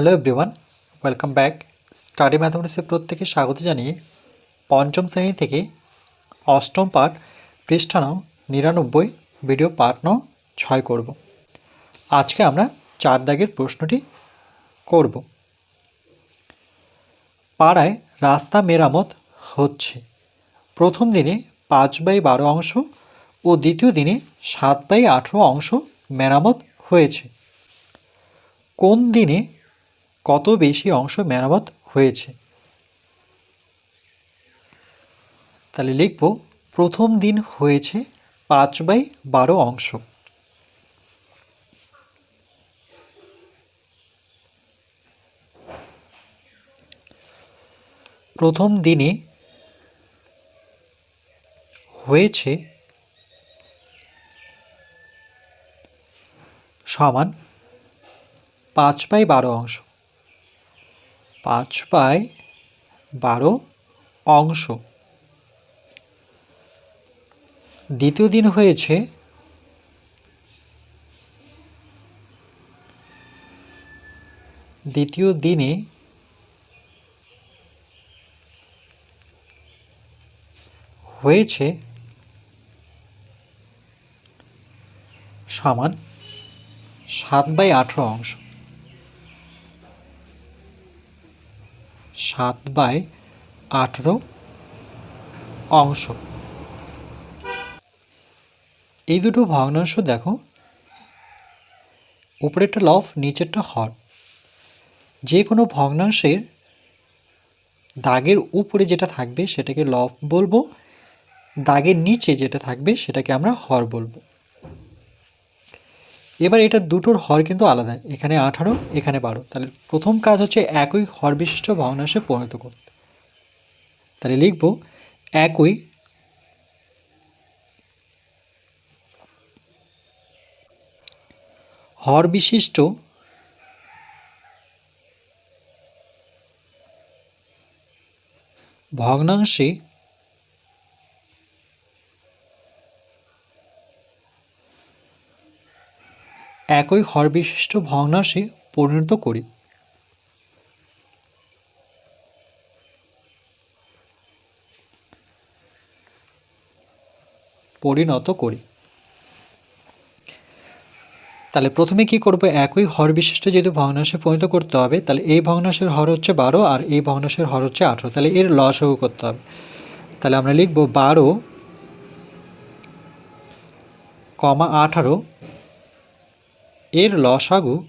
Hello everyone welcome back study ম্যাথামেটিক্সে প্রত্যেকে স্বাগত জানিয়ে পঞ্চম শ্রেণি থেকে অষ্টম পাঠ পৃষ্ঠা নং নিরানব্বই ভিডিও পাঠ নং ছয় করব। আজকে আমরা চার দাগের প্রশ্নটি করব। পাড়ায় রাস্তা মেরামত হচ্ছে। প্রথম দিনে পাঁচ বাই বারো অংশ ও দ্বিতীয় দিনে সাত বাই আঠেরো অংশ মেরামত হয়েছে। কোন দিনে কত বেশি অংশ মেরামত হয়েছে? তাহলে লিখব, প্রথম দিন হয়েছে পাঁচ বাই বারো অংশ। প্রথম দিনে হয়েছে সমান পাঁচ বাই বারো অংশ। পাঁচ বাই বারো অংশ। দ্বিতীয় দিন হয়েছে দ্বিতীয় দিনে হয়েছে সমান সাত বাই আঠেরো অংশ। সাত বাই আঠেরো অংশ। এই দুটো ভগ্নাংশ দেখো। উপরেরটা লফ নিচেরটা হর যে কোনো ভগ্নাংশের দাগের উপরে যেটা থাকবে সেটাকে লফ বলব, দাগের নিচে যেটা থাকবে সেটাকে আমরা হর বলব। এবার এটা দুটোর হর কিন্তু আলাদা। এখানে আঠারো, এখানে বারো। তাহলে প্রথম কাজ হচ্ছে একই হর বিশিষ্ট ভগ্নাংশে পরিণত করতে। তাহলে লিখব একই হর বিশিষ্ট ভগ্নাংশে একই হরবিশিষ্ট ভগ্নাংশে পরিণত করি। পরিণত করি। তাহলে প্রথমে কি করব? একই হর বিশিষ্ট যেহেতু ভগ্নাংশে পরিণত করতে হবে, তাহলে এই ভগ্নাংশের হর হচ্ছে বারো আর এই ভগ্নাংশের হর হচ্ছে আঠেরো। তাহলে এর লসও করতে হবে। তাহলে আমরা লিখব বারো, কমা আঠারো এর লসাগু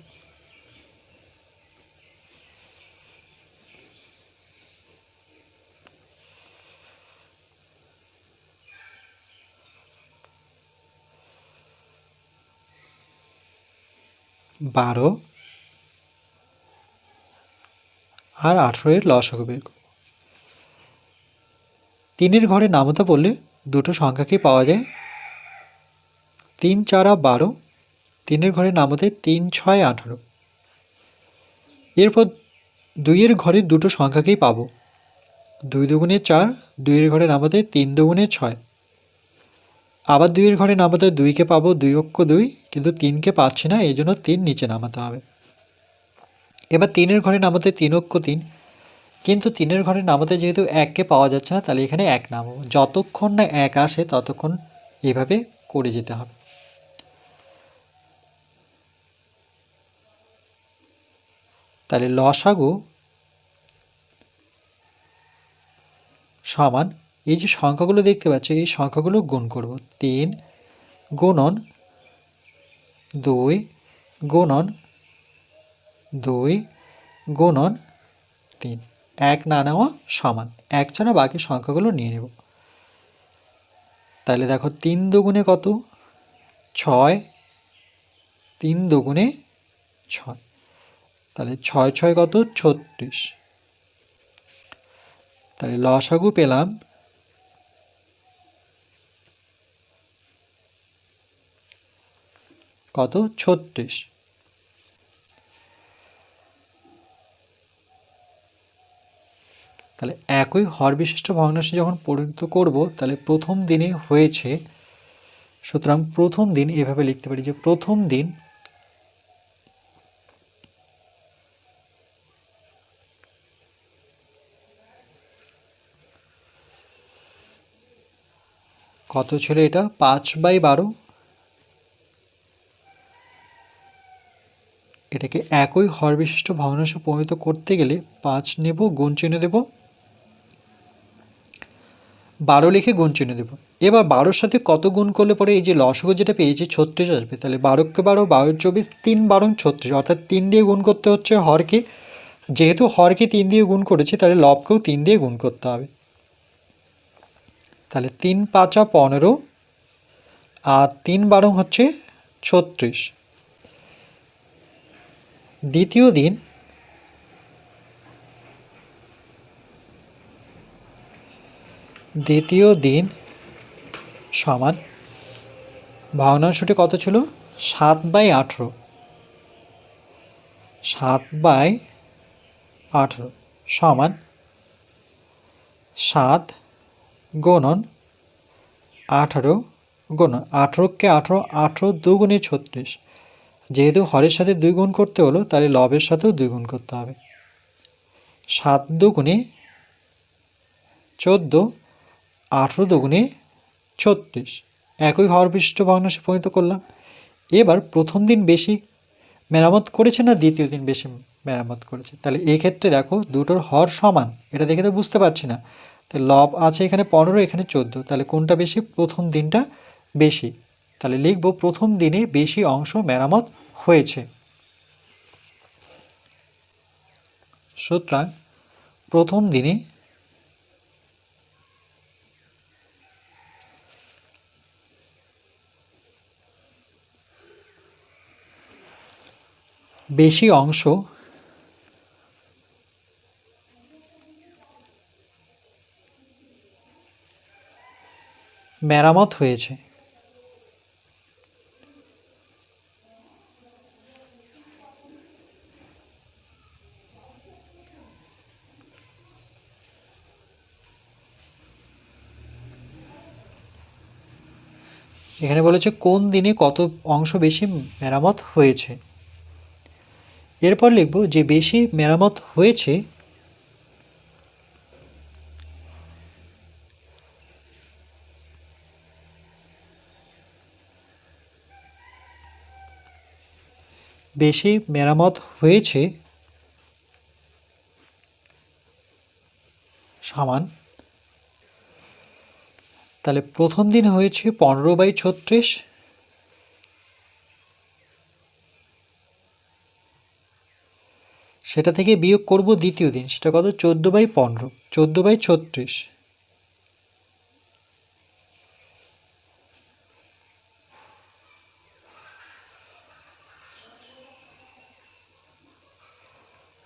বারো। আর আঠেরো এর লসাগু বের করব। তিনের ঘরে নামতা পড়লে দুটো সংখ্যাকেই পাওয়া যায়? তিন, চারা বারো। তিনের ঘরে নামতে তিন, ছয়, আঠারো। এরপর দুইয়ের ঘরে দুটো সংখ্যাকেই পাবো। দুই দুগুণে চার, দুইয়ের ঘরে নামাতে তিন দুগুণে ছয়। আবার দুইয়ের ঘরে নামাতে দুইকে পাবো দুই অক্ষ দুই, কিন্তু তিনকে পাচ্ছি না, এই জন্য তিন নিচে নামাতে হবে। এবার তিনের ঘরে নামাতে তিন অক্ষ তিন। কিন্তু তিনের ঘরে নামাতে যেহেতু এককে পাওয়া যাচ্ছে না, তাহলে এখানে এক নামাবো যতক্ষণ না এক আসে, ততক্ষণ এভাবে করে যেতে হবে। তাহলে লসাগু সমান এই যে সংখ্যাগুলো দেখতে পাচ্ছি, এই সংখ্যাগুলো গুণ করব। তিন গুণন দুই গুণন দুই গুণন তিন। এক না নেওয়া সমান। এক ছাড়া বাকি সংখ্যাগুলো নিয়ে নেব। তাহলে দেখো তিন দুগুণে কত? ছয়। তিন দুগুণে ছয়। তাহলে ছয় ছয় কত? ছত্রিশ। তাহলে লসাগু পেলাম কত? ছত্রিশ। তাহলে একই হর বিশিষ্ট ভগ্নাংশে যখন পরিণত করব, তাহলে প্রথম দিনে হয়েছে, সুতরাং প্রথম দিন এভাবে লিখতে পারি যে প্রথম দিন কত ছিল এটা? পাঁচ বাই বারো। এটাকে একই হর বিশিষ্ট ভগ্নাংশে পরিণত করতে গেলে পাঁচ নেব, গুণ চিহ্ন দেব। বারো লিখে গুণ চিহ্ন দেব। এবার বারোর সাথে কত গুণ করলে পরে এই যে লসগো যেটা পেয়েছি, ছত্রিশ আসবে। তাহলে বারোকে বারো বারো চব্বিশ, তিন বারো ছত্রিশ। অর্থাৎ তিন দিয়ে গুণ করতে হচ্ছে হরকে। যেহেতু হরকে তিন দিয়ে গুণ করেছি, তাহলে লবকেও তিন দিয়ে গুণ করতে হবে। তাহলে তিন পাঁচা পনেরো আর তিন বারো হচ্ছে ছত্রিশ। দ্বিতীয় দিন দ্বিতীয় দিন সমান ভগ্নাংশটি কত ছিল? সাত বাই আঠেরো। সাত বাই আঠেরো সমান সাত গুণন আঠারো, গুণন আঠেরোকে আঠেরো আঠেরো দুগুণে ছত্রিশ। যেহেতু হরের সাথে দুই গুণ করতে হলো, তাহলে লবের সাথেও দুই গুণ করতে হবে। সাত দুগুণে চোদ্দ, আঠেরো দুগুণে ছত্রিশ। একই হর বিশিষ্ট ভগ্নাংশে পরিণত করলাম। এবার প্রথম দিন বেশি মেরামত করেছে না দ্বিতীয় দিন বেশি মেরামত করেছে? তাহলে এই ক্ষেত্রে দেখো, দুটোর হর সমান। এটা দেখে তো বুঝতে পারছি না। তাহলে লব আছে এখানে পনেরো, এখানে চোদ্দ। তাহলে কোনটা বেশি? প্রথম দিনটা বেশি। তাহলে লিখব প্রথম দিনে বেশি অংশ মেরামত হয়েছে। সুতরাং প্রথম দিনে বেশি অংশ মেরামত হয়েছে। এখানে বলেছে কোন দিনে কত অংশ বেশি মেরামত হয়েছে। এরপর লিখব যে বেশি মেরামত হয়েছে বেশি মেরামত হয়েছে, সমান। তাহলে প্রথম দিন হয়েছে পনেরো বাই ছত্রিশ। সেটা থেকে বিয়োগ করব দ্বিতীয় দিন, সেটা কত? চোদ্দ বাই পনেরো, চোদ্দ বাই ছত্রিশ।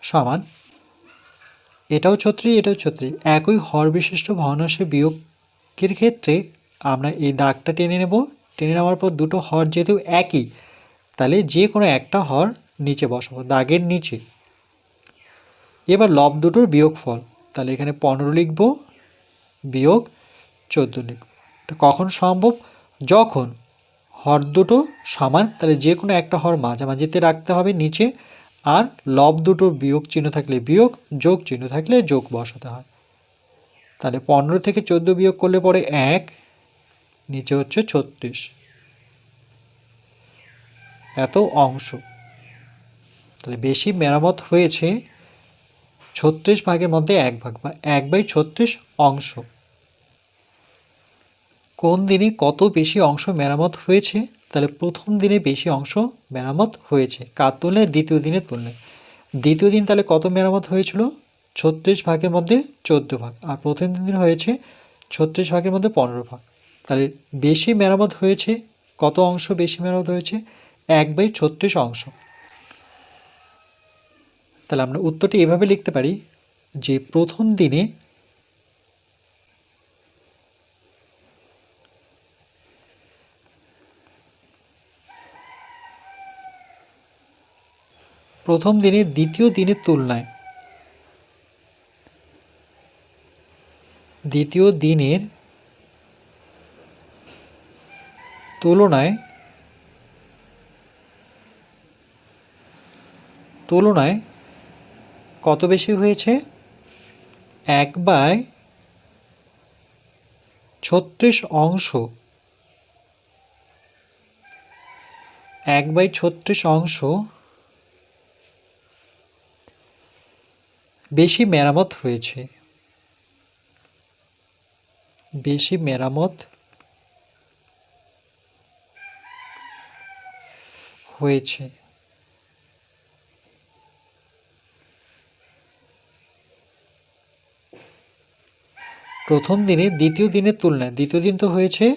সমান। এটাও ছত্রিশ এটাও ছত্রিশ একই হর বিশিষ্ট ভগ্নাংশের বিয়োগের ক্ষেত্রে আমরা এই দাগটা টেনে নেব। টেনে নেওয়ার পর দুটো হর যেহেতু একই, তাহলে যে কোনো একটা হর নিচে বসাবো, দাগের নিচে। এবার লব দুটোর বিয়োগ ফল তাহলে এখানে পনেরো লিখব, বিয়োগ চোদ্দ লিখব। কখন সম্ভব? যখন হর দুটো সমান, তাহলে যে কোনো একটা হর মাঝামাঝিতে রাখতে হবে নিচে আর লব দুটোর বিয়োগ চিহ্ন থাকলে বিয়োগ, যোগ চিহ্ন থাকলে যোগ বসাতে হয়। তাহলে পনেরো থেকে চোদ্দ বিয়োগ করলে পরে এক, নিচে হচ্ছে ছত্রিশ। এত অংশ। তাহলে বেশি মেরামত হয়েছে, ছত্রিশ ভাগের মধ্যে এক ভাগ বা এক বাই ছত্রিশ অংশ। কোন দিনে কত বেশি অংশ মেরামত হয়েছে? তাহলে প্রথম দিনে বেশি অংশ মেরামত হয়েছে। কার তুলনায়? দ্বিতীয় দিনের তুলনায়। দ্বিতীয় দিন তাহলে কত মেরামত হয়েছিল? ছত্রিশ ভাগের মধ্যে চোদ্দ ভাগ। আর প্রথম দিন হয়েছে ছত্রিশ ভাগের মধ্যে পনেরো ভাগ। তাহলে বেশি মেরামত হয়েছে, কত অংশ বেশি মেরামত হয়েছে? এক বাই ছত্রিশ অংশ। তাহলে আমরা উত্তরটি এভাবে লিখতে পারি যে প্রথম দিনে প্রথম দিনে দ্বিতীয় দিনের তুলনায়। দ্বিতীয় দিনের তুলনায় তুলনায় কত বেশি হয়েছে? এক বাই ছত্রিশ অংশ। এক বাই ছত্রিশ অংশ বেশি মেরামত হয়েছে। বেশি মেরামত হয়েছে। প্রথম দিনে, দ্বিতীয় দিনের তুলনায়, দ্বিতীয় দিন তো হয়েছে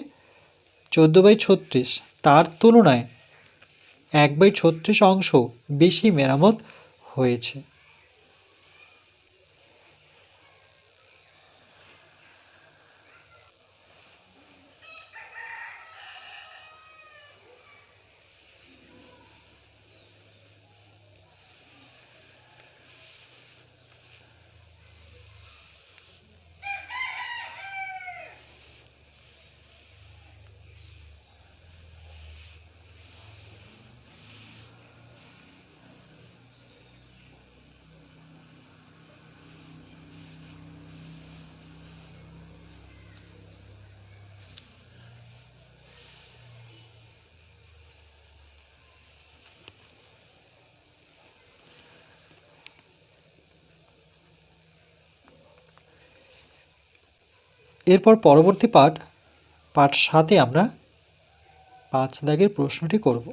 চোদ্দ বাই ছত্রিশ। তার তুলনায় এক বাই ছত্রিশ অংশ বেশি মেরামত হয়েছে। এরপর পরবর্তী পাঠ পাঠ সাতে আমরা পাঁচ দাগের প্রশ্নটি করব।